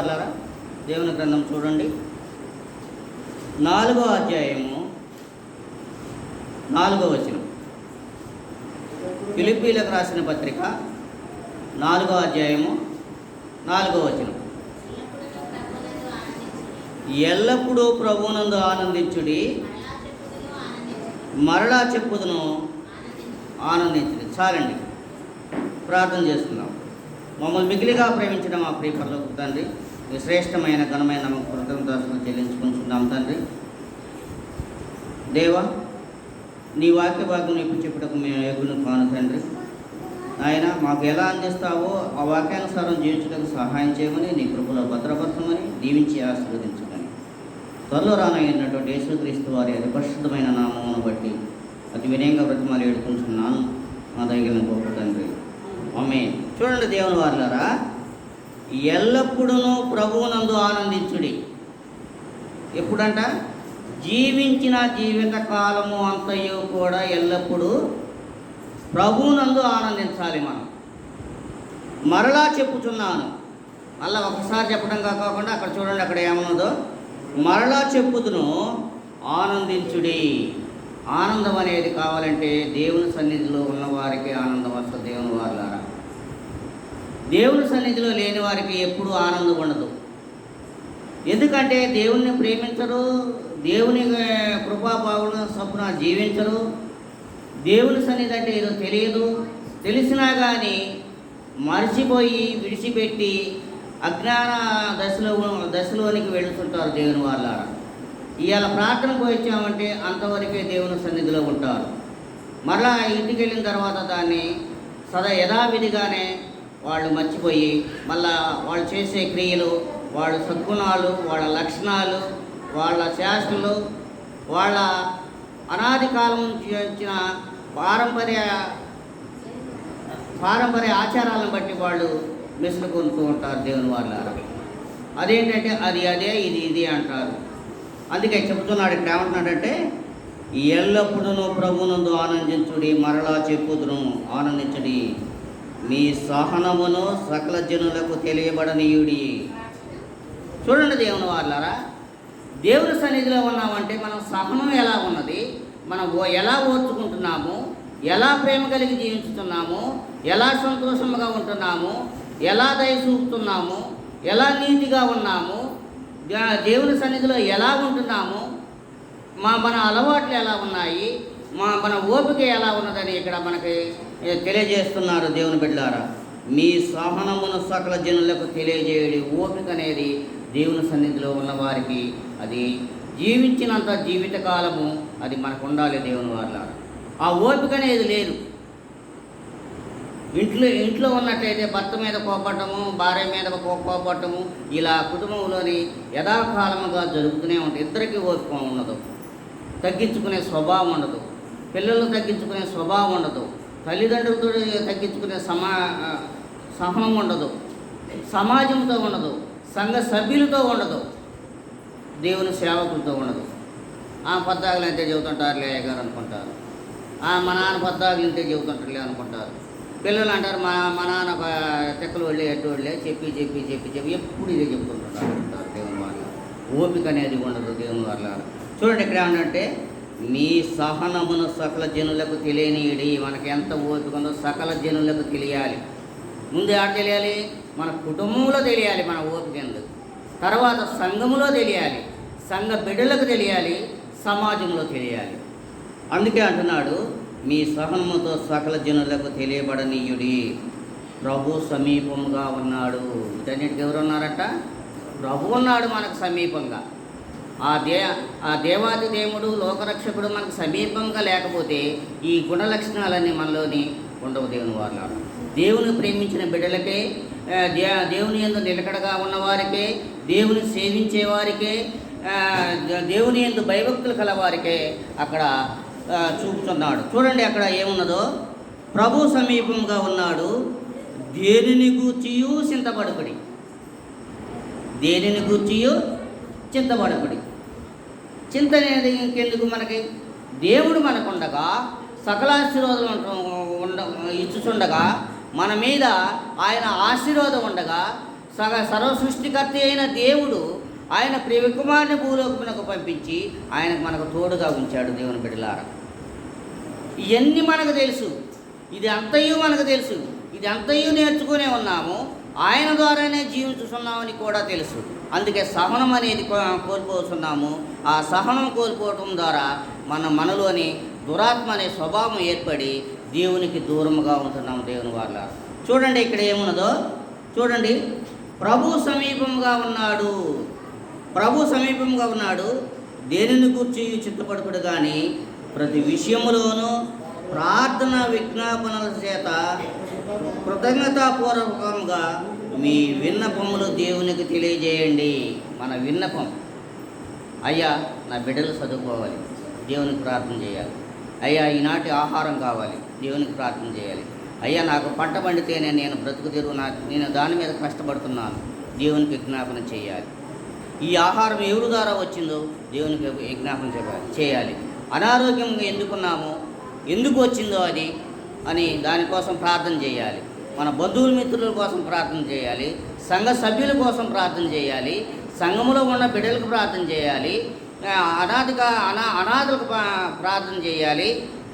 వాళ్ళారా దేవుని గ్రంథం చూడండి. నాలుగో అధ్యాయము నాలుగో వచనం. ఫిలిపీలకు రాసిన పత్రిక నాలుగో అధ్యాయము నాలుగో వచనం. ఎల్లప్పుడూ ప్రభునందు ఆనందించుడి మరలా చెప్పుదును ఆనందించుడి. చాలండి ప్రార్థన చేసుకుందాం మమ్మల్ని మిగిలిగా ప్రేమించడం మా ప్రియపరలోకి తండ్రి. విశ్రేష్టమైన శ్రేష్టమైన ఘనమైన నమ్మకం కృతజ్ఞతలు చెల్లించుకుంటున్నాం తండ్రి. దేవా నీ వాక్య భాగం ఇప్పుడు చెప్పుటకు మేము ఎగులు కాను తండ్రి. ఆయన మాకు ఎలా అందిస్తావో ఆ వాక్యానుసారం జీవించడానికి సహాయం చేయమని నీ కృపలో భద్రపరచమని దీవించి ఆశీర్వదించమని. త్వరలో రానయ్యున్నటువంటి యేసుక్రీస్తు వారి అతి పరిశుద్ధమైన నామమును బట్టి అతి వినయంగా బ్రతిమాలి ఎడుకుంటున్నాను మా దగ్గర గొప్ప తండ్రి. ఆమె చూడండి దేవుని వారులారా ఎల్లప్పుడూ ప్రభువునందు ఆనందించుడి. ఎప్పుడంట? జీవించిన జీవిత కాలము అంతయు కూడా ఎల్లప్పుడూ ప్రభువునందు ఆనందించాలి మనం. మరలా చెప్పుచున్నాను. మళ్ళా ఒకసారి చెప్పడం కాకుండా అక్కడ చూడండి అక్కడ ఏమన్నదో. మరలా చెప్పుదును ఆనందించుడి. ఆనందం అనేది కావాలంటే దేవుని సన్నిధిలో ఉన్నవారికి ఆనందం వస్తుంది దేవుని వారిలా దేవుని సన్నిధిలో లేని వారికి ఎప్పుడూ ఆనందం ఉండదు. ఎందుకంటే దేవుణ్ణి ప్రేమించరు దేవుని కృపాభావులను సొప్పున జీవించరు. దేవుని సన్నిధి అంటే ఏదో తెలియదు. తెలిసినా కానీ మర్చిపోయి విడిచిపెట్టి అజ్ఞాన దశలో దశలోనికి వెళుతుంటారు దేవుని వాళ్ళ ఇవాళ ప్రార్థనకు వచ్చామంటే అంతవరకే దేవుని సన్నిధిలో ఉంటారు. మరలా ఇంటికి వెళ్ళిన తర్వాత దాన్ని సదా యథావిధిగానే వాళ్ళు మర్చిపోయి మళ్ళా వాళ్ళు చేసే క్రియలు వాళ్ళ సద్గుణాలు వాళ్ళ లక్షణాలు వాళ్ళ శాసనలు వాళ్ళ అనాది కాలం నుంచి వచ్చిన పారంపర్య పారంపర్య ఆచారాలను బట్టి వాళ్ళు మెసులుకొంటూ ఉంటారు దేవుని వాళ్ళ అదేంటంటే అది అదే ఇది ఇది అంటారు. అందుకే చెబుతున్నాడు ఇక్కడ ఏమంటున్నాడంటే ఎల్లప్పుడూ ప్రభునందు ఆనందించుడి మరలా చెప్పుదును ఆనందించడి. మీ సహనమును సకల జనులకు తెలియబడనీయుడి. చూడండి దేవుని వాళ్ళారా దేవుని సన్నిధిలో ఉన్నామంటే మనం సహనం ఎలా ఉన్నది? మనం ఓ- ఎలా ఓర్చుకుంటున్నాము? ఎలా ప్రేమ కలిగి జీవించుతున్నాము? ఎలా సంతోషంగా ఉంటున్నాము? ఎలా దయ చూపుతున్నాము? ఎలా నీతిగా ఉన్నాము? దేవుని సన్నిధిలో ఎలా ఉంటున్నాము? మా మన అలవాట్లు ఎలా ఉన్నాయి? మా మన ఓపిక ఎలా ఉన్నదని ఇక్కడ మనకి తెలియజేస్తున్నారు దేవుని బిడ్డారా మీ సహనమును సకల జనులకు తెలియజేయడి ఓపిక అనేది దేవుని సన్నిధిలో ఉన్న వారికి. అది జీవించినంత జీవితకాలము అది మనకు ఉండాలి దేవుని వారిలా ఆ ఓపిక అనేది లేదు. ఇంట్లో ఇంట్లో ఉన్నట్టయితే భర్త మీద కోపడము భార్య మీద కోపడము ఇలా కుటుంబంలోని యథాకాలముగా జరుగుతూనే ఉంటుంది ఇద్దరికీ ఓపిక ఉండదు. తగ్గించుకునే స్వభావం ఉండదు. పిల్లలు తగ్గించుకునే స్వభావం ఉండదు. తల్లిదండ్రులతో తగ్గించుకునే సమా సహనం ఉండదు. సమాజంతో ఉండదు. సంఘ సభ్యులతో ఉండదు. దేవుని సేవకులతో ఉండదు. ఆ పద్దాకులు అంతే చెబుతుంటారులే అయ్యగారు అనుకుంటారు. ఆ మా నాన్న పద్దాకులు ఇంతే చెబుతుంటారులే అనుకుంటారు. పిల్లలు అంటారు మా మా నాన్న తెక్కలు వెళ్ళి ఎట్టు వెళ్ళే చెప్పి చెప్పి చెప్పి చెప్పి ఎప్పుడు ఇదే చెబుతుంటారు దేవుని వాళ్ళ ఓపిక అనేది ఉండదు దేవుని వాళ్ళ చూడండి ఇక్కడ ఏమంటే మీ సహనమును సకల జనులకు తెలియనీయడి మనకి ఎంత ఓపికందో సకల జనులకు తెలియాలి. ముందు ఆడ తెలియాలి? మన కుటుంబంలో తెలియాలి మన ఓపిక ఎందుకు? తర్వాత సంఘములో తెలియాలి. సంఘ బిడ్డలకు తెలియాలి. సమాజంలో తెలియాలి. అందుకే అంటున్నాడు మీ సహనముతో సకల జనులకు తెలియబడనీయుడి. ప్రభు సమీపముగా ఉన్నాడు. వీటన్నిటికి ఎవరున్నారట ప్రభు ఉన్నాడు మనకు సమీపంగా. ఆ దే ఆ దేవాది దేవుడు లోకరక్షకుడు మనకు సమీపంగా లేకపోతే ఈ గుణ లక్షణాలన్నీ మనలోని ఉండవు దేవుని వారు దేవుని ప్రేమించిన బిడ్డలకే దే దేవుని ఎందు నిలకడగా ఉన్నవారికే దేవుని సేవించే వారికే దేవుని ఎందు భయభక్తులు కలవారికే అక్కడ చూపుతున్నాడు. చూడండి అక్కడ ఏమున్నదో. ప్రభు సమీపంగా ఉన్నాడు. దేనిని గూర్చియు చింతపడుకుడి దేనిని గూర్చియు చింతపడకుడి చింత అనేది ఇంకెందుకు మనకి? దేవుడు మనకుండగా సకలాశీర్వాదం ఉండ ఇచ్చుచుండగా మన మీద ఆయన ఆశీర్వాదం ఉండగా సగ సర్వ సృష్టికర్త అయిన దేవుడు ఆయన ప్రియకుమారిని భూలోకమునకు పంపించి ఆయనకు మనకు తోడుగా ఉంచాడు దేవుని బిడ్డలారా. ఇవన్నీ మనకు తెలుసు. ఇది అంతయు మనకు తెలుసు. ఇది అంతయు నేర్చుకునే ఉన్నాము. ఆయన ద్వారానే జీవించుతున్నామని కూడా తెలుసు. అందుకే సహనం అనేది కోల్పోతున్నాము. ఆ సహనం కోల్పోవటం ద్వారా మన మనలోని దురాత్మ అనే స్వభావం ఏర్పడి దేవునికి దూరముగా ఉంటున్నాము దేవుని వాళ్ళ చూడండి ఇక్కడ ఏమున్నదో? చూడండి. ప్రభు సమీపంగా ఉన్నాడు. ప్రభు సమీపంగా ఉన్నాడు. దేనిని గురించి చిత్తపడకుడు కానీ ప్రతి విషయంలోనూ ప్రార్థన విజ్ఞాపనల చేత కృతజ్ఞతాపూర్వకంగా మీ విన్నపములు దేవునికి తెలియజేయండి. మన విన్నపం. అయ్యా నా బిడ్డలు చదువుకోవాలి. దేవునికి ప్రార్థన చేయాలి. అయ్యా ఈనాటి ఆహారం కావాలి. దేవునికి ప్రార్థన చేయాలి. అయ్యా నాకు పంట పండితేనే నేను బ్రతుకు తెరువు నా నేను దాని మీద కష్టపడుతున్నాను. దేవునికి విజ్ఞాపన చేయాలి. ఈ ఆహారం ఎవరి ద్వారా వచ్చిందో దేవునికి విజ్ఞాపన చేయాలి చేయాలి. అనారోగ్యంగా ఎందుకున్నామో? ఎందుకు వచ్చిందో అది అని దానికోసం ప్రార్థన చేయాలి. మన బంధువుల మిత్రుల కోసం ప్రార్థన చేయాలి సంఘ సభ్యుల కోసం ప్రార్థన చేయాలి సంఘములో ఉన్న బిడ్డలకు ప్రార్థన చేయాలి అనాథగా అనా అనాథులకు ప్రార్థన చేయాలి.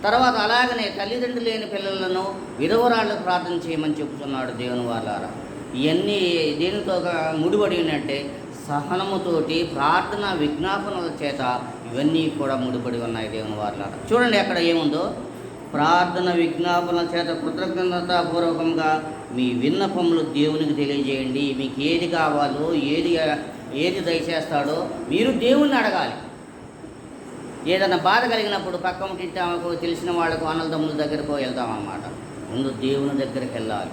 తర్వాత అలాగనే తల్లిదండ్రులు లేని పిల్లలను విధవరాళ్ళకు ప్రార్థన చేయమని చెబుతున్నాడు దేవుని వాళ్ళారా ఇవన్నీ దేనితో ముడిపడి ఉన్నట్టే సహనముతోటి ప్రార్థన విజ్ఞాపనల చేత ఇవన్నీ కూడా ముడిపడి ఉన్నాయి దేవుని వాళ్ళ చూడండి అక్కడ ఏముందో. ప్రార్థన విజ్ఞాపన చేత కృతజ్ఞతాపూర్వకంగా మీ విన్నపములు దేవునికి తెలియజేయండి. మీకు ఏది కావాలో ఏది ఏది దయచేస్తాడో మీరు దేవుణ్ణి అడగాలి. ఏదైనా బాధ కలిగినప్పుడు పక్కన తింటామకు తెలిసిన వాళ్ళకు అన్నదమ్ముల దగ్గరకు వెళ్తామన్నమాట ముందు దేవుని దగ్గరికి వెళ్ళాలి.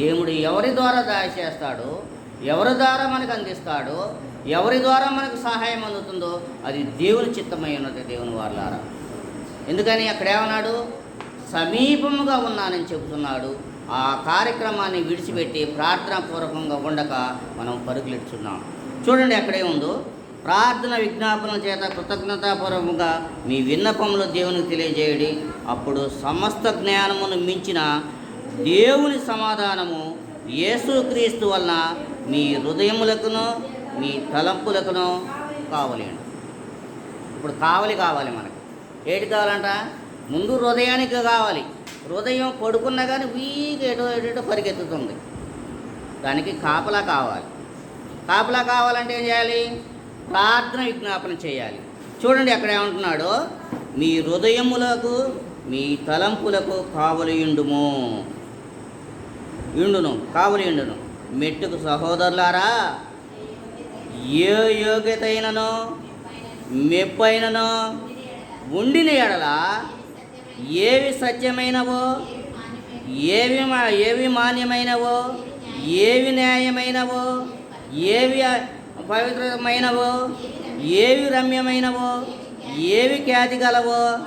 దేవుడు ఎవరి ద్వారా దయచేస్తాడో ఎవరి ద్వారా మనకు అందిస్తాడో ఎవరి ద్వారా మనకు సహాయం అందుతుందో అది దేవుని చిత్తమై ఉన్నది దేవుని వాళ్ళారా ఎందుకని అక్కడ ఏమన్నాడు? సమీపముగా ఉన్నానని చెబుతున్నాడు. ఆ కార్యక్రమాన్ని విడిచిపెట్టి ప్రార్థనాపూర్వకంగా ఉండక మనం పరుగులెడుచున్నాం చూడండి అక్కడేముందో ప్రార్థన విజ్ఞాపన చేత కృతజ్ఞతాపూర్వకంగా మీ విన్నపములు దేవునికి తెలియజేయడి. అప్పుడు సమస్త జ్ఞానమును మించిన దేవుని సమాధానము యేసుక్రీస్తు వలన మీ హృదయములకును మీ తలంపులకును కావలి ఇప్పుడు కావలి కావాలి మనకి. ఏటి కావాలంట? ముందు హృదయానికి కావాలి. హృదయం పడుకున్నా కానీ వీక్ ఎటో ఎటో పరిగెత్తుతుంది. దానికి కాపలా కావాలి. కాపలా కావాలంటే ఏం చేయాలి? ప్రార్థన విజ్ఞాపన చేయాలి. చూడండి అక్కడ ఏమంటున్నాడో? మీ హృదయములకు మీ తలంపులకు కావలియుండుము ఇండును కావలియుండును మెట్టుకు సహోదరులారా ఏ యోగ్యత అయినను మెప్పైనను ఉండిన ఎడల ఏవి సత్యమైనవో ఏవి మా ఏవి మాన్యమైనవో ఏవి న్యాయమైనవో ఏవి పవిత్రమైనవో ఏవి రమ్యమైనవో ఏవి ఖ్యాతి గలవో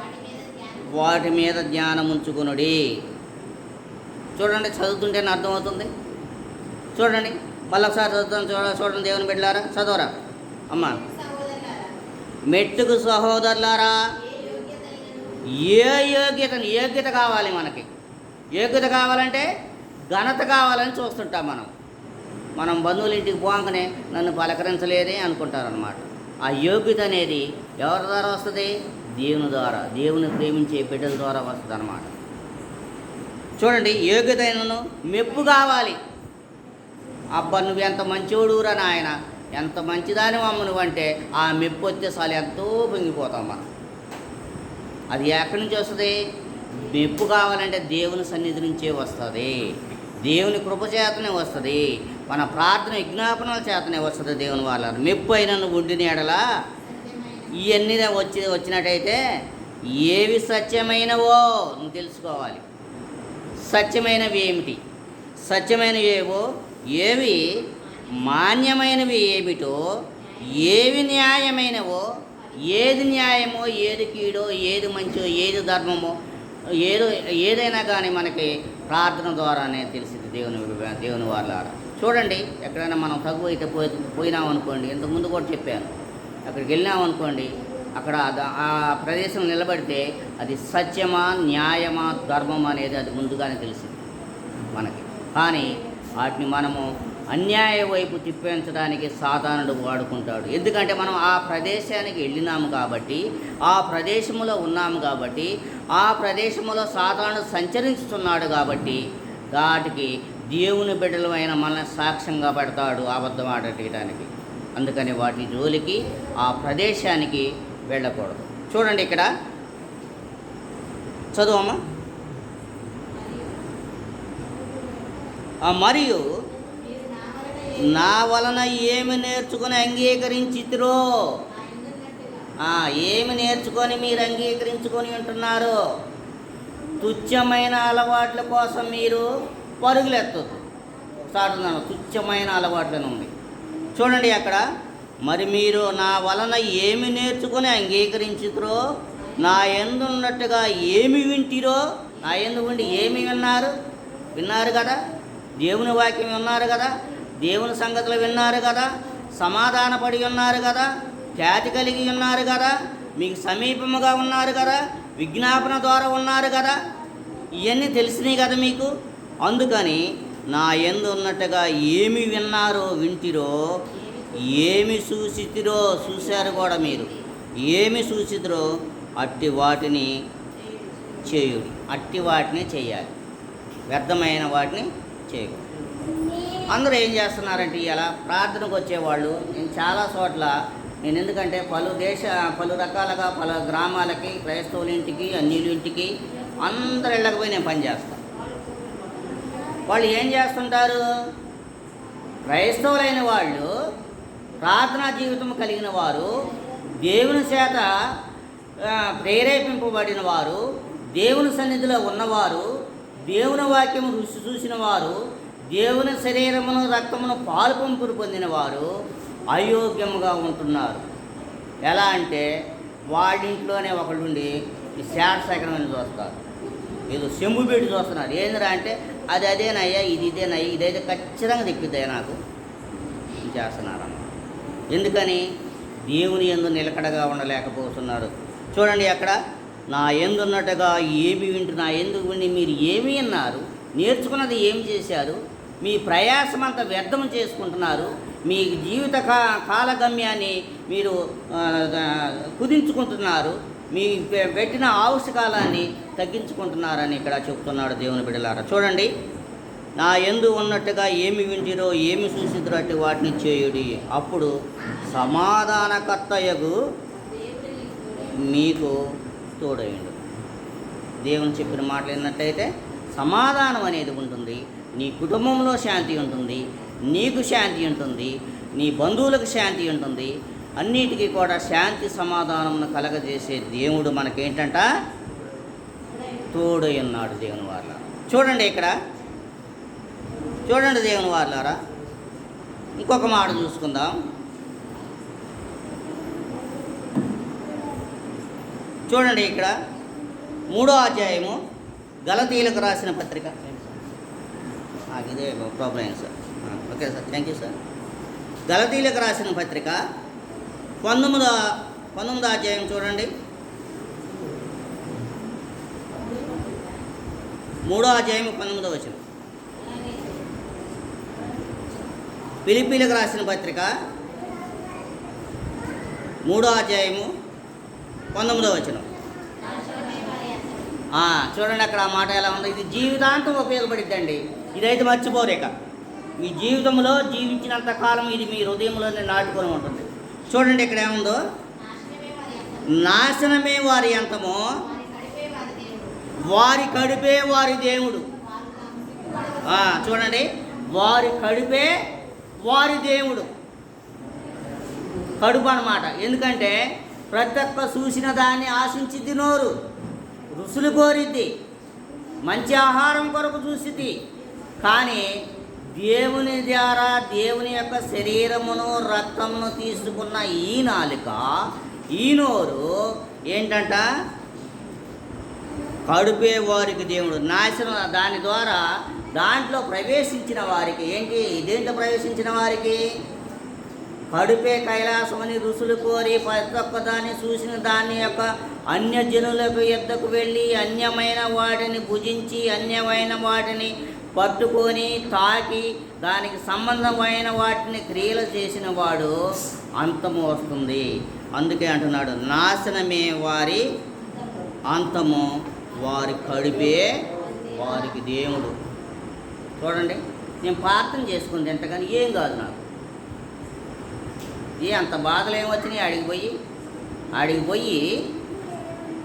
వాటి మీద జ్ఞానం ఉంచుకునుడి. చూడండి చదువుతుంటేనే అర్థమవుతుంది. చూడండి మళ్ళొకసారి చదువుతాను చూడ చూడండి దేవుని బిడ్డలారా చదవరా? అమ్మా. మెట్టుకు సహోదరులారా ఏ యోగ్యతను యోగ్యత కావాలి మనకి. యోగ్యత కావాలంటే ఘనత కావాలని చూస్తుంటాం మనం. మనం బంధువుల ఇంటికి పోగానే నన్ను పలకరించలేదే అనుకుంటారనమాట ఆ యోగ్యత అనేది ఎవరి ద్వారా వస్తుంది? దేవుని ద్వారా దేవుని ప్రేమించే బిడ్డల ద్వారా వస్తుంది అనమాట చూడండి యోగ్యత అయినను మెప్పు కావాలి. అబ్బా నువ్వు ఎంత మంచివాడురా నాయన ఎంత మంచిదాని అమ్మ నువ్వంటే ఆ మెప్పు వచ్చేసాలు ఎంతో పొంగిపోతాం మనం. అది ఎక్కడి నుంచి వస్తుంది? మెప్పు కావాలంటే దేవుని సన్నిధి నుంచే వస్తుంది. దేవుని కృప చేతనే వస్తుంది. మన ప్రార్థన విజ్ఞాపనల చేతనే వస్తుంది దేవుని వాళ్ళ మెప్పు అయిన నువ్వు ఉండిన ఎడలా ఇవన్నీ వచ్చి వచ్చినట్టయితే ఏవి సత్యమైనవో నువ్వు తెలుసుకోవాలి. సత్యమైనవి ఏమిటి? సత్యమైనవి ఏవో? ఏవి? మాన్యమైనవి ఏమిటో? ఏవి న్యాయమైనవో? ఏది న్యాయమో ఏది కీడో ఏది మంచో ఏది ధర్మమో ఏదో ఏదైనా కానీ మనకి ప్రార్థన ద్వారానే తెలిసింది దేవుని దేవుని వాళ్ళ చూడండి ఎక్కడైనా మనం తగ్గు అయితే పోయి పోయినాం అనుకోండి ఇంతకుముందు కూడా చెప్పాను. అక్కడికి వెళ్ళినాం అనుకోండి అక్కడ ఆ ప్రదేశం నిలబడితే అది సత్యమా న్యాయమా ధర్మం అనేది అది ముందుగానే తెలిసింది మనకి. కానీ వాటిని మనము అన్యాయ వైపు తిప్పించడానికి సాధారణుడు వాడుకుంటాడు. ఎందుకంటే మనం ఆ ప్రదేశానికి వెళ్ళినాము కాబట్టి ఆ ప్రదేశంలో ఉన్నాము కాబట్టి ఆ ప్రదేశంలో సాధారణుడు సంచరిస్తున్నాడు కాబట్టి వాటికి దేవుని బిడ్డలమైన మనల్ని సాక్ష్యంగా పెడతాడు అబద్ధం ఆడటానికి అందుకని వాటి జోలికి ఆ ప్రదేశానికి వెళ్ళకూడదు. చూడండి ఇక్కడ. చదువమ్మా అమ్మా. మరియు నా వలన ఏమి నేర్చుకుని అంగీకరించితిరో? ఏమి నేర్చుకొని మీరు అంగీకరించుకొని ఉంటున్నారు? తుచ్చమైన అలవాట్ల కోసం మీరు పరుగులెత్తదు సాటున్నాను తుచ్చమైన అలవాట్లను ఉంది. చూడండి అక్కడ మరి మీరు నా వలన ఏమి నేర్చుకొని అంగీకరించుతురో నా ఎందున్నట్టుగా ఏమి వింటిరో నా ఎందు ఉండి ఏమి విన్నారు? విన్నారు కదా? దేవుని వాక్యం విన్నారు కదా? దేవుని సంగతులు విన్నారు కదా సమాధానపడి ఉన్నారు కదా ఖ్యాతి కలిగి ఉన్నారు కదా మీకు సమీపముగా ఉన్నారు కదా విజ్ఞాపన ద్వారా ఉన్నారు కదా ఇవన్నీ తెలిసినాయి కదా మీకు. అందుకని నా ఎందు ఉన్నట్టుగా ఏమి విన్నారో వింటిరో ఏమి చూసితిరో చూశారు కూడా మీరు. ఏమి చూసితిరో అట్టి వాటిని చేయుడి. అట్టి వాటిని చేయాలి. వ్యర్థమైన వాటిని చేయకూడదు అందరూ ఏం చేస్తున్నారంటే ఇలా ప్రార్థనకు వచ్చేవాళ్ళు. నేను చాలా చోట్ల నేను ఎందుకంటే పలు దేశ పలు రకాలుగా పలు గ్రామాలకి క్రైస్తవుల ఇంటికి అన్యుల ఇంటికి అందరు ఇళ్ళకి పోయి నేను పనిచేస్తాను వాళ్ళు ఏం చేస్తుంటారు? క్రైస్తవులైన వాళ్ళు ప్రార్థనా జీవితం కలిగిన వారు దేవుని చేత ప్రేరేపింపబడిన వారు దేవుని సన్నిధిలో ఉన్నవారు దేవుని వాక్యం రుచి చూసిన వారు దేవుని శరీరమును రక్తమును పాలు పంపులు పొందిన వారు అయోగ్యముగా ఉంటున్నారు. ఎలా అంటే వాళ్ళ ఇంట్లోనే ఒకళ్ళుండి ఈ శాట్ సెకండ్ అని చూస్తారు. ఏదో సెంబు పెట్టి చూస్తున్నారు. ఏందిరా అంటే అది అదేనయ్యా ఇది ఇదేనయ్యా ఇదైతే ఖచ్చితంగా తెప్పిద్దయ్యా నాకు. చేస్తున్నారమ్మ? ఎందుకని? దేవుని ఎందు నిలకడగా ఉండలేకపోతున్నారు. చూడండి అక్కడ నా ఎందున్నట్టుగా ఏమి వింటు నా ఎందు మీరు ఏమి విన్నారు నేర్చుకున్నది ఏం చేశారు? మీ ప్రయాసం అంతా వ్యర్థం చేసుకుంటున్నారు. మీ జీవిత కా కాలగమ్యాన్ని మీరు కుదించుకుంటున్నారు. మీ పెట్టిన ఆవశ్యకాలాన్ని తగ్గించుకుంటున్నారని ఇక్కడ చెప్తున్నాడు దేవుని బిడ్డలారా. చూడండి నా ఎందు ఉన్నట్టుగా ఏమి వింటిరో ఏమి చూసిద్రో అట్టి వాటిని చేయుడి. అప్పుడు సమాధానకర్తయగు మీకు తోడయ్యండు దేవుని చెప్పిన మాటలు విన్నట్టయితే సమాధానం అనేది ఉంటుంది. నీ కుటుంబంలో శాంతి ఉంటుంది నీకు శాంతి ఉంటుంది నీ బంధువులకు శాంతి ఉంటుంది అన్నిటికీ కూడా శాంతి సమాధానం కలగజేసే దేవుడు మనకేంటంట? తోడు అన్నాడు దేవుని వాళ్ళ చూడండి ఇక్కడ. చూడండి దేవుని వాళ్ళారా ఇంకొక మాట చూసుకుందాం. చూడండి ఇక్కడ. మూడో అధ్యాయము గలతీలకు రాసిన పత్రిక. ఇదే problem sir okay sir thank you sir గలతీలకు రాసిన పత్రిక పంతొమ్మిదో పంతొమ్మిదో అధ్యాయం చూడండి మూడో అధ్యాయం పంతొమ్మిదో వచ్చిన పిలిపిలకు రాసిన పత్రిక మూడో అధ్యాయము పంతొమ్మిదో వచనం చూడండి అక్కడ ఆ మాట ఎలా ఉందో. ఇది జీవితాంతం ఉపయోగపడిద్దండి. ఇదైతే మర్చిపోరేక మీ జీవితంలో జీవించినంత కాలం ఇది మీ హృదయంలోనే నాటుకొని ఉంటుంది. చూడండి ఇక్కడ ఏముందో. నాశనమే వారి అంతమో. వారి కడుపే వారి దేవుడు. చూడండి. వారి కడుపే వారి దేవుడు. కడుపు అన్నమాట. ఎందుకంటే ప్రతి ఒక్క చూసిన దాన్ని ఆశించిద్ది నోరు రుసులు కోరిద్ది. మంచి ఆహారం కొరకు చూసిద్ది. కానీ దేవుని ద్వారా దేవుని యొక్క శరీరమును రక్తమును తీసుకున్న ఈ నాలుక ఈ నోరు ఏంటంట? కడుపే వారికి దేవుడు నాశనం దాని ద్వారా దాంట్లో ప్రవేశించిన వారికి ఏంటి? దేంట్లో ప్రవేశించిన వారికి? కడుపే కైలాసమని ఋషులు కోరి ప్రతి చూసిన దాని యొక్క అన్యజనులకు ఎద్దకు వెళ్ళి అన్యమైన వాటిని భుజించి అన్యమైన వాటిని పట్టుకొని తాకి దానికి సంబంధమైన వాటిని క్రియలు చేసిన వాడు అంతము వస్తుంది. అందుకే అంటున్నాడు నాశనమే వారి అంతము. వారి కడుపే వారికి దేవుడు. చూడండి నేను ప్రార్థన చేసుకుని తింట ఏం కాదు నాకు. ఏ అంత బాధలు ఏమొచ్చినాయి ఆడికి పోయి ఆడికి పోయి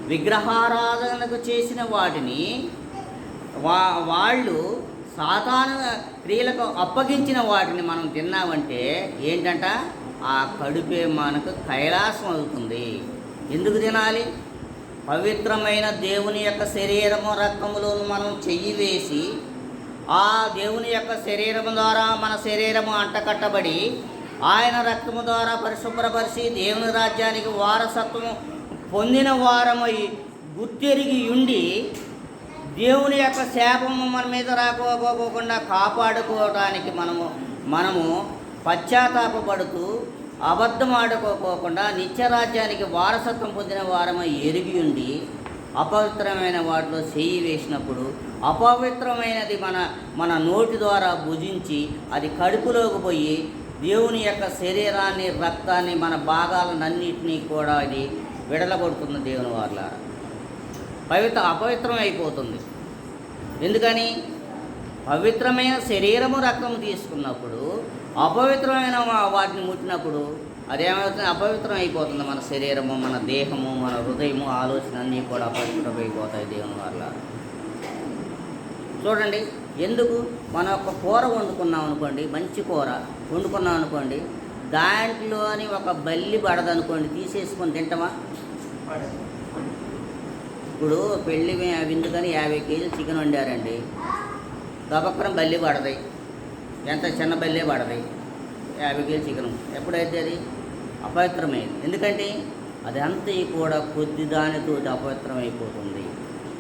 విగ్రహారాధనకు చేసిన వాటిని వా వాళ్ళు సాతాను క్రియలకు అప్పగించిన వాటిని మనం తిన్నామంటే ఏంటంట? ఆ కడుపే మనకు కైలాసం అవుతుంది. ఎందుకు తినాలి? పవిత్రమైన దేవుని యొక్క శరీరము రక్తములో మనం చెయ్యి వేసి ఆ దేవుని యొక్క శరీరము ద్వారా మన శరీరము అంటకట్టబడి ఆయన రక్తము ద్వారా పరిశుభ్రపరిచి దేవుని రాజ్యానికి వారసత్వము పొందిన వారమై గుర్తెరిగి ఉండి దేవుని యొక్క శాపము మన మీద రాకపోకుండా కాపాడుకోవడానికి మనము మనము పశ్చాత్తాపడుతూ అబద్ధం ఆడుకోకోకుండా నిత్యరాజ్యానికి వారసత్వం పొందిన వారమై ఎరిగి ఉండి అపవిత్రమైన వాటిలో చేయి వేసినప్పుడు అపవిత్రమైనది మన మన నోటి ద్వారా భుజించి అది కడుపులోకి పోయి దేవుని యొక్క శరీరాన్ని రక్తాన్ని మన భాగాలన్నింటినీ కూడా అది విడలగొడుతుంది దేవుని వాళ్ళ పవిత్ర అపవిత్రం అయిపోతుంది ఎందుకని? పవిత్రమైన శరీరము రక్తము తీసుకున్నప్పుడు అపవిత్రమైన వాటిని ముట్టినప్పుడు అదేమవుతుంది అపవిత్రం అయిపోతుంది మన శరీరము మన దేహము మన హృదయము ఆలోచన అన్నీ కూడా అపవిత్రమైపోతాయి దేవుని వల్ల చూడండి ఎందుకు? మనం ఒక కూర వండుకున్నాం అనుకోండి మంచి కూర వండుకున్నాం అనుకోండి దాంట్లోని ఒక బల్లి పడదనుకోండి తీసేసుకొని తింటామా? ఇప్పుడు పెళ్ళి విందుకని యాభై కేజీలు చికెన్ వండారండి. గబక్రం బల్లి పడతాయి. ఎంత చిన్న బల్లే పడతాయి. యాభై కేజీ చికెన్. ఎప్పుడైతే అది అపవిత్రమైంది. ఎందుకంటే అదంతా కూడా కొద్ది దానితో అపవిత్రమైపోతుంది.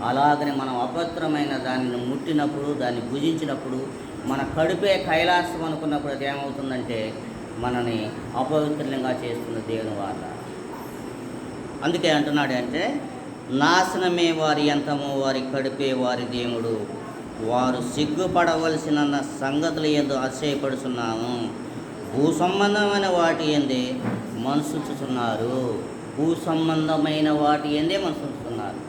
అలాగని మనం అపవిత్రమైన దానిని ముట్టినప్పుడు దాన్ని భుజించినప్పుడు మన కడుపే కైలాసం అనుకున్నప్పుడు అది ఏమవుతుందంటే మనని అపవిత్రంగా చేస్తున్న దేవుని వల్ల అందుకే అంటున్నాడు అంటే నాశనమే వారి అంతము వారి కడిపే వారి దేవుడు. వారు సిగ్గుపడవలసిన సంగతులు ఎందు ఆశ్చర్యపడుతున్నాము భూ సంబంధమైన వాటి ఎందే మనసుచుతున్నారు భూ సంబంధమైన వాటి ఎందే మనసుచుతున్నారు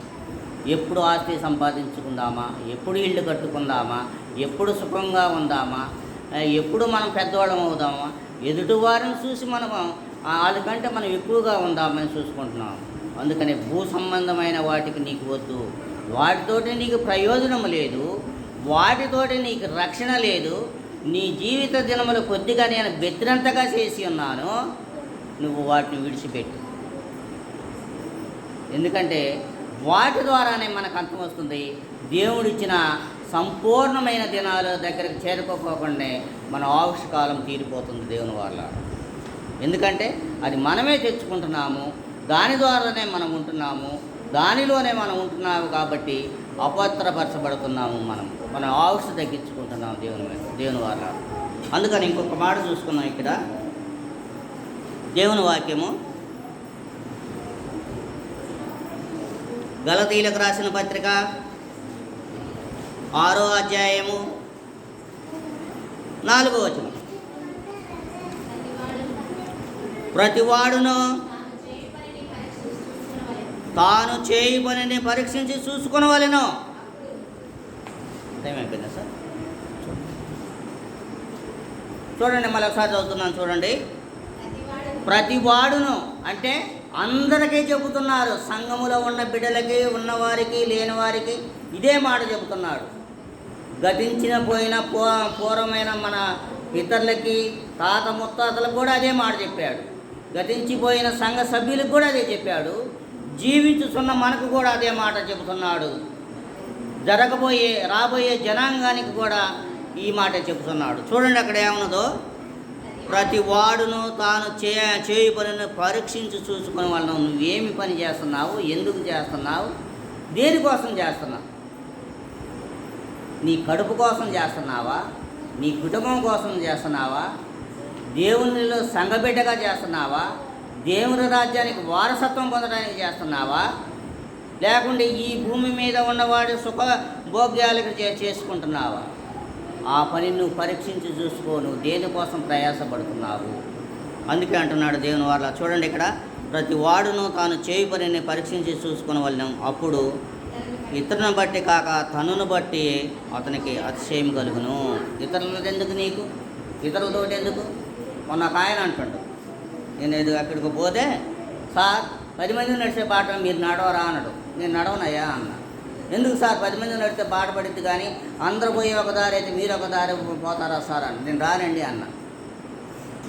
ఎప్పుడు ఆస్తి సంపాదించుకుందామా? ఎప్పుడు ఇల్లు కట్టుకుందామా? ఎప్పుడు సుఖంగా ఉందామా? ఎప్పుడు మనం పెద్దవాళ్ళం అవుదామా? ఎదుటి వారిని చూసి మనం వాళ్ళకంటే మనం ఎక్కువగా ఉందామని చూసుకుంటున్నాం. అందుకని భూ సంబంధమైన వాటికి నీకు వద్దు. వాటితోటి నీకు ప్రయోజనం లేదు. వాటితోటి నీకు రక్షణ లేదు. నీ జీవిత దినములు కొద్దిగా నేను బెత్తినంతగా చేసి ఉన్నాను. నువ్వు వాటిని విడిచిపెట్టు. ఎందుకంటే వాటి ద్వారానే మనకు అంతం వస్తుంది. దేవుడిచ్చిన సంపూర్ణమైన దినాల దగ్గరికి చేరుకోకుండా మన ఆవిష్కాలం తీరిపోతుంది దేవుని వల్ల ఎందుకంటే అది మనమే తెచ్చుకుంటున్నాము దాని ద్వారానే మనం ఉంటున్నాము దానిలోనే మనం ఉంటున్నాము కాబట్టి అపత్రపరచబడుతున్నాము మనం. మన ఆయుష్ తగ్గించుకుంటున్నాము దేవుని దేవుని వల్ల అందుకని ఇంకొక మాట చూసుకున్నాం ఇక్కడ. దేవుని వాక్యము గలతీలకు రాసిన పత్రిక ఆరో అధ్యాయము నాలుగో వచనం. ప్రతివాడును తాను చేయి పనిని పరీక్షించి చూసుకునవలెను టైం అయిపోయిందా సార్? చూడండి మళ్ళీ ఒకసారి చదువుతున్నాను చూడండి. ప్రతివాడును అంటే అందరికీ చెబుతున్నారు సంఘములో ఉన్న బిడ్డలకి ఉన్నవారికి లేని వారికి ఇదే మాట చెబుతున్నాడు. గతించిన పోయిన పూ పూర్వమైన మన పితరులకి తాత ముత్తాతలకు కూడా అదే మాట చెప్పాడు. గతించిపోయిన సంఘ సభ్యులకు కూడా అదే చెప్పాడు. జీవించుతున్న మనకు కూడా అదే మాట చెబుతున్నాడు. జరగబోయే రాబోయే జనాంగానికి కూడా ఈ మాట చెబుతున్నాడు. చూడండి అక్కడ ఏమన్నదో. ప్రతి వాడును తాను చే చేయు పనిని పరీక్షించి చూసుకునే వాళ్ళను నువ్వేమి పని చేస్తున్నావు ఎందుకు చేస్తున్నావు దేనికోసం చేస్తున్నావు? నీ కడుపు కోసం చేస్తున్నావా? నీ కుటుంబం కోసం చేస్తున్నావా? దేవునిలో సంఘబిడ్డగా చేస్తున్నావా? దేవుని రాజ్యానికి వారసత్వం పొందడానికి చేస్తున్నావా? లేకుంటే ఈ భూమి మీద ఉన్నవాడు సుఖ భోగ్యాలకు చే చేసుకుంటున్నావా? ఆ పని నువ్వు పరీక్షించి చూసుకో నువ్వు దేనికోసం ప్రయాసపడుతున్నావు? అందుకే అంటున్నాడు దేవుని వాళ్ళ చూడండి ఇక్కడ ప్రతి వాడును తాను చేయి పనిని పరీక్షించి చూసుకుని అప్పుడు ఇతరులను బట్టి కాక తనును బట్టి అతనికి అతిశయం కలుగును. ఇతరులతో ఎందుకు నీకు? ఇతరులతోటి ఎందుకు? మొన్న ఒక ఆయన అంటుండు. నేను ఏదో అక్కడికి పోతే సార్ పది మంది నడిచే పాఠం మీరు నడవరా? అన్నాడు. నేను నడవనయ్యా అన్నా. ఎందుకు సార్? పది మంది నడితే పాట కానీ అందరూ పోయి ఒక దారి అయితే మీరు ఒక దారి పోతారా సార్ అని. నేను రానండి అన్న.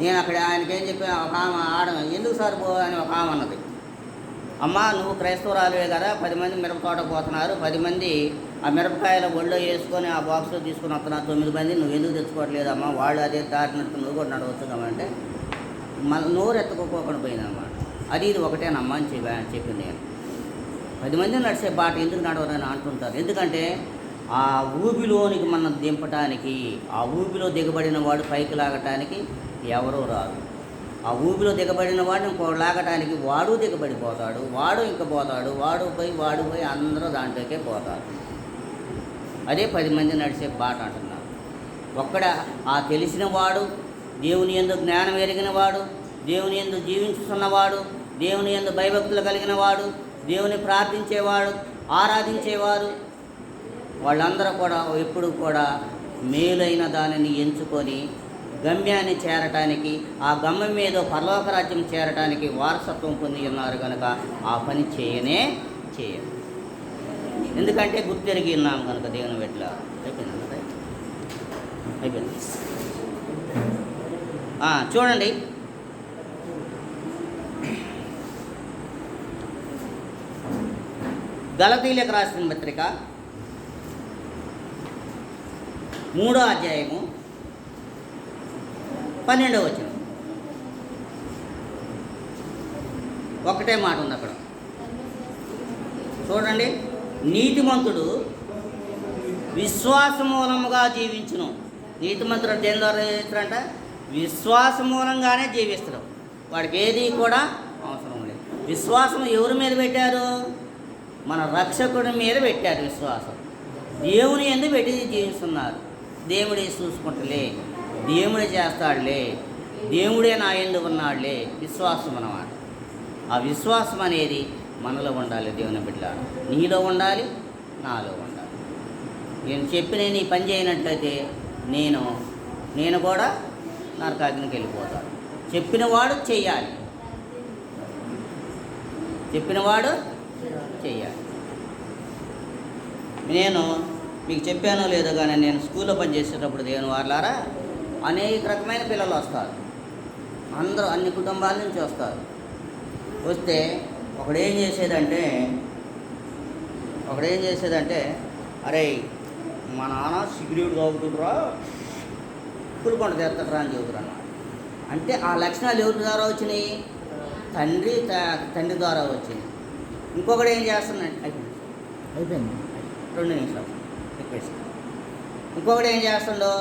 నేను అక్కడ ఆయనకి ఏం చెప్పి ఒక ఆమె ఆడ ఎందుకు సార్ పో అని ఒక ఆమె అన్నది. అమ్మ నువ్వు క్రైస్తవురాలువే కదా పది మంది మిరప పోతున్నారు. పది మంది ఆ మిరపకాయల ఒళ్ళో వేసుకొని ఆ బాక్స్లో తీసుకొని వస్తున్నారు. తొమ్మిది మంది నువ్వు ఎందుకు తెచ్చుకోవట్లేదమ్మా? వాళ్ళు అదే దాటినట్టు నువ్వు కూడా నడవచ్చు కమంటే మన నోరు ఎత్తుకోకుండా పోయిందన్నమాట. అది ఇది ఒకటేనమ్మా అని చెప్పి చెప్పింది నేను. పది మంది నడిచే బాట ఎందుకు నడవరని అంటుంటారు. ఎందుకంటే ఆ ఊబిలోనికి మనం దింపటానికి ఆ ఊబిలో దిగబడిన వాడు పైకి లాగటానికి ఎవరూ రారు. ఆ ఊబిలో దిగబడిన వాడిని ఇంకో లాగటానికి వాడు దిగబడిపోతాడు వాడు ఇంక పోతాడు వాడు పోయి వాడు పోయి అందరూ దాంట్లోకే పోతారు. అదే పది మంది నడిచే బాట అంటున్నారు. ఒక్కడ ఆ తెలిసిన వాడు దేవుని ఎందు జ్ఞానం ఎరిగిన వాడు దేవుని ఎందు జీవించుతున్నవాడు దేవుని ఎందు భయభక్తులు కలిగిన వాడు దేవుని ప్రార్థించేవాడు ఆరాధించేవారు. వాళ్ళందరూ కూడా ఎప్పుడు కూడా మేలైన దానిని ఎంచుకొని గమ్యాన్ని చేరటానికి ఆ గమ్యం మీద పరలోక రాజ్యం చేరటానికి వారసత్వం పొంది ఉన్నారు కనుక ఆ పని చేయనే చేయరు. ఎందుకంటే గుర్తెరిగి ఉన్నాం కనుక దేవుని వెట్ల. అయిపోయింది అయిపోయింది. చూడండి. గలతీలకు రాసిన పత్రిక మూడో అధ్యాయము పన్నెండవ వచనం. ఒకటే మాట ఉంది అక్కడ. చూడండి. నీతిమంతుడు విశ్వాస మూలముగా జీవించును. నీతిమంతుడు దేని ద్వారా జీవిస్తారంట విశ్వాస మూలంగానే జీవిస్తాడు. వాడికి ఏది కూడా అవసరం లేదు. విశ్వాసం ఎవరి మీద పెట్టారు? మన రక్షకుడి మీద పెట్టారు విశ్వాసం. దేవుని ఎందుకు పెట్టి జీవిస్తున్నారు? దేవుడే చూసుకుంటలే? దేవుడే చేస్తాడులే? దేవుడే నా ఎందు ఉన్నాడులే? విశ్వాసం అన్నమాట. ఆ విశ్వాసం అనేది మనలో ఉండాలి దేవుని బిడ్డ నీలో ఉండాలి నాలో ఉండాలి. నేను చెప్పి నేను ఈ పని చేయనట్లయితే నేను నేను కూడా నరకాగ్నికి వెళ్ళిపోతాను. చెప్పినవాడు చెయ్యాలి. చెప్పినవాడు చెయ్యాలి నేను మీకు చెప్పానో లేదో కానీ నేను స్కూల్లో పనిచేసేటప్పుడు దేవుని వాళ్ళారా అనేక రకమైన పిల్లలు వస్తారు. అందరూ అన్ని కుటుంబాల నుంచి వస్తారు. వస్తే ఒకడేం చేసేదంటే ఒకడేం చేసేదంటే అరే మా నాన్న సిగరెట్ తాగుతుండ్రా పులికొండ తెత్తరా అని చెబుతున్నా అంటే ఆ లక్షణాలు ఎవరి ద్వారా వచ్చినాయి? తండ్రి తండ్రి ద్వారా వచ్చినాయి. ఇంకొకడు ఏం చేస్తున్నాడు? అయిపోయింది. అయిపోయింది. రెండు నిమిషాలు. రిక్వెస్ట్ ఇంకొకటి ఏం చేస్తుండో